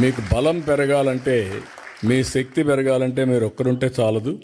మీకు బలం పెరగాలంటే మీ శక్తి పెరగాలంటే మీరు ఒక్కరుంటే చాలదు.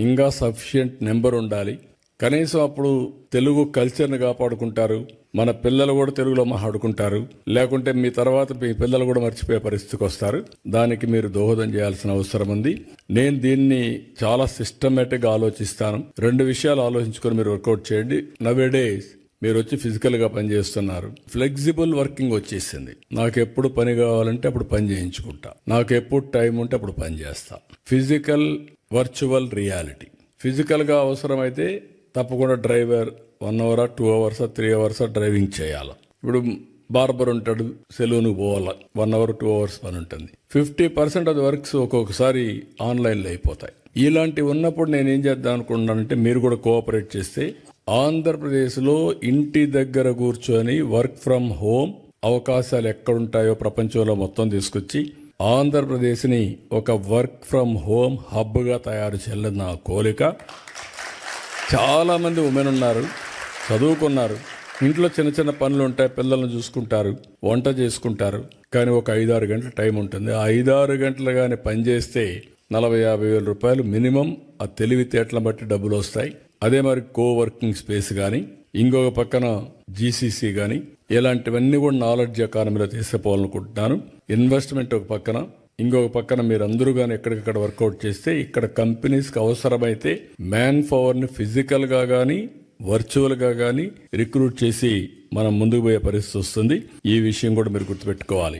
ఇంకా సఫిషియంట్ నెంబర్ ఉండాలి. కనీసం అప్పుడు తెలుగు కల్చర్ని కాపాడుకుంటారు. మన పిల్లలు కూడా తెలుగులో మాట్లాడుకుంటారు. లేకుంటే మీ తర్వాత మీ పిల్లలు కూడా మర్చిపోయే పరిస్థితికి వస్తారు. దానికి మీరు దోహదం చేయాల్సిన అవసరం ఉంది. నేను దీన్ని చాలా సిస్టమేటిక్గా ఆలోచిస్తాను. రెండు విషయాలు ఆలోచించుకొని మీరు వర్కౌట్ చేయండి. నవే డేస్ మీరు వచ్చి ఫిజికల్గా పనిచేస్తున్నారు ఫ్లెక్సిబుల్ వర్కింగ్ వచ్చేసింది. నాకు ఎప్పుడు పని కావాలంటే అప్పుడు పని చేయించుకుంటా. నాకు ఎప్పుడు టైం ఉంటే అప్పుడు పని చేస్తా. Physical virtual reality. ఫిజికల్గా అవసరమైతే తప్పకుండా driver one hour two hours three hours driving చేయాలి. ఇప్పుడు బార్బర్ ఉంటాడు సెలూన్కి పోవాలి. వన్ అవర్ టూ అవర్స్ పని ఉంటుంది. ఫిఫ్టీ పర్సెంట్ అది వర్క్స్ ఒక్కొక్కసారి ఆన్లైన్లో అయిపోతాయి. ఇలాంటివి ఉన్నప్పుడు నేను ఏం చేద్దాం అనుకున్నానంటే మీరు కూడా కోఆపరేట్ చేస్తే ఆంధ్రప్రదేశ్లో ఇంటి దగ్గర కూర్చొని వర్క్ ఫ్రమ్ హోమ్ అవకాశాలు ఎక్కడుంటాయో ప్రపంచంలో మొత్తం తీసుకొచ్చి ఆంధ్రప్రదేశ్ని ఒక వర్క్ ఫ్రమ్ హోమ్ హబ్గా తయారు చేయాలని నా కోరిక చాలామంది ఉమెన్ ఉన్నారు చదువుకున్నారు ఇంట్లో చిన్న చిన్న పనులు ఉంటాయి పిల్లల్ని చూసుకుంటారు వంట చేసుకుంటారు కానీ ఒక ఐదారు గంటల టైం ఉంటుంది. ఆ ఐదారు గంటలు కానీ పని చేస్తే నలభై యాభై వేల రూపాయలు మినిమం ఆ తెలివితేటలను బట్టి డబ్బులు వస్తాయి. అదే మరి కో వర్కింగ్ స్పేస్ కానీ ఇంకొక పక్కన జీసీసీ కానీ ఇలాంటివన్నీ కూడా నాలెడ్జ్ ఎకానమీలో తీసుకుపోవాలనుకుంటున్నాను. ఇన్వెస్ట్మెంట్ ఒక పక్కన ఇంకొక పక్కన మీరు అందరూ కానీ ఎక్కడికక్కడ వర్కౌట్ చేస్తే ఇక్కడ కంపెనీస్కి అవసరమైతే మ్యాన్ పవర్ని ఫిజికల్గా కానీ వర్చువల్గా కానీ రిక్రూట్ చేసి మనం ముందుకు పోయే పరిస్థితి వస్తుంది. ఈ విషయం కూడా మీరు గుర్తుపెట్టుకోవాలి.